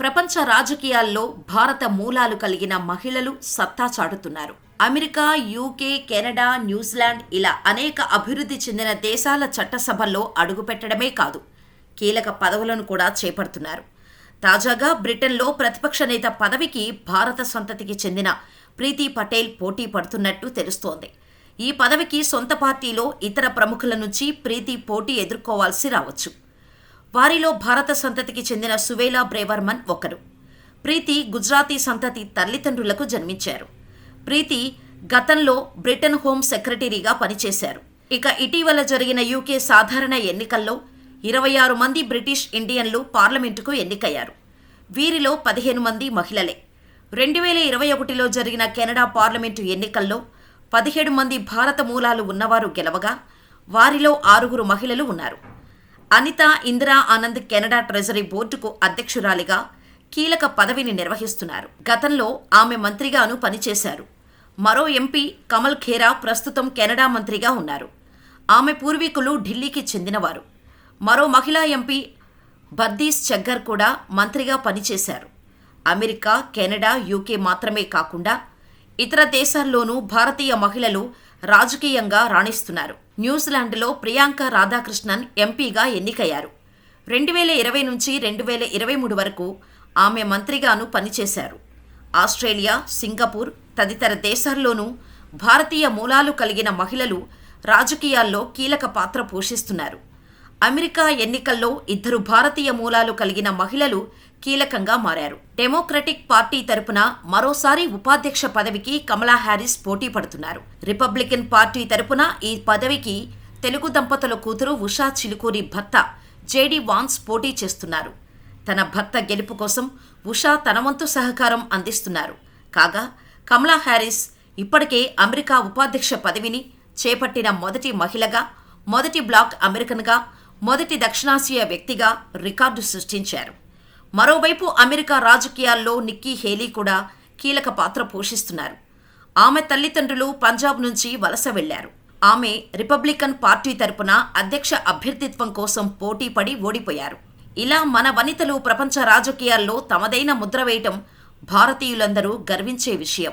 ప్రపంచ రాజకీయాల్లో భారత మూలాలు కలిగిన మహిళలు సత్తా చాటుతున్నారు. America UK Canada New Zealand ఇలా అనేక అభివృద్ధి చెందిన దేశాల చట్టసభల్లో అడుగుపెట్టడమే కాదు కీలక పదవులను కూడా చేపడుతున్నారు. తాజాగా బ్రిటన్లో ప్రతిపక్ష నేత పదవికి భారత సంతతికి చెందిన ప్రీతి పటేల్ పోటీ పడుతున్నట్టు తెలుస్తోంది. ఈ పదవికి సొంత పార్టీలో ఇతర ప్రముఖుల నుంచి ప్రీతి పోటీ ఎదుర్కోవాల్సి రావచ్చు. వారిలో భారత సంతతికి చెందిన సువేలా బ్రేవర్మన్ ఒకరు. ప్రీతి గుజరాతీ సంతతి తల్లిదండ్రులకు జన్మించారు. ప్రీతి గతంలో బ్రిటన్ హోమ్ సెక్రటరీగా పనిచేశారు. ఇక ఇటీవల జరిగిన యూకే సాధారణ ఎన్నికల్లో ఇరవై ఆరు మంది బ్రిటిష్ ఇండియన్లు పార్లమెంటుకు ఎన్నికయ్యారు. వీరిలో పదిహేను మంది మహిళలే. రెండు వేల ఇరవై ఒకటిలో జరిగిన కెనడా పార్లమెంటు ఎన్నికల్లో పదిహేడు మంది భారత మూలాలు ఉన్నవారు గెలవగా వారిలో ఆరుగురు మహిళలు ఉన్నారు. అనిత ఇందిరా ఆనంద్ కెనడా ట్రెజరీ బోర్డుకు అధ్యక్షురాలిగా కీలక పదవిని నిర్వహిస్తున్నారు. గతంలో ఆమె మంత్రిగాను పనిచేశారు. మరో ఎంపీ కమల్ ఖేరా ప్రస్తుతం కెనడా మంత్రిగా ఉన్నారు. ఆమె పూర్వీకులు ఢిల్లీకి చెందినవారు. మరో మహిళా ఎంపీ బద్దీస్ చగ్గర్ కూడా మంత్రిగా పనిచేశారు. అమెరికా కెనడా యూకే మాత్రమే కాకుండా ఇతర దేశాల్లోనూ భారతీయ మహిళలు రాజకీయంగా రాణిస్తున్నారు. న్యూజిలాండ్లో ప్రియాంక రాధాకృష్ణన్ ఎంపీగా ఎన్నికయ్యారు. రెండు వేల ఇరవై నుంచి రెండు వేల ఇరవై మూడు వరకు ఆమె మంత్రిగాను పనిచేశారు. ఆస్ట్రేలియా సింగపూర్ తదితర దేశాల్లోనూ భారతీయ మూలాలు కలిగిన మహిళలు రాజకీయాల్లో కీలక పాత్ర పోషిస్తున్నారు. అమెరికా ఎన్నికల్లో ఇద్దరు భారతీయ మూలాలు కలిగిన మహిళలు కీలకంగా మారారు. డెమోక్రటిక్ పార్టీ తరపున మరోసారి ఉపాధ్యక్ష పదవికి కమలా హ్యారిస్ పోటీ పడుతున్నారు. రిపబ్లికన్ పార్టీ తరపున ఈ పదవికి తెలుగు దంపతుల కూతురు ఉషా చిలుకూరి భర్త జేడి వాన్స్ పోటీ చేస్తున్నారు. తన భర్త గెలుపు కోసం ఉషా తనవంతు సహకారం అందిస్తున్నారు. కాగా కమలా హ్యారిస్ ఇప్పటికే అమెరికా ఉపాధ్యక్ష పదవిని చేపట్టిన మొదటి మహిళగా మొదటి బ్లాక్ అమెరికన్గా మొదటి దక్షిణాసియా వ్యక్తిగా రికార్డు సృష్టించారు. మరోవైపు అమెరికా రాజకీయాల్లో నిక్కీ హేలీ కూడా కీలక పాత్ర పోషిస్తున్నారు. ఆమె తల్లిదండ్రులు పంజాబ్ నుంచి వలస వెళ్ళారు. ఆమె రిపబ్లికన్ పార్టీ తరపున అధ్యక్ష అభ్యర్థిత్వం కోసం పోటీపడి ఓడిపోయారు. ఇలా మన వనితలు ప్రపంచ రాజకీయాల్లో తమదైన ముద్ర వేయటం భారతీయులందరూ గర్వించే విషయం.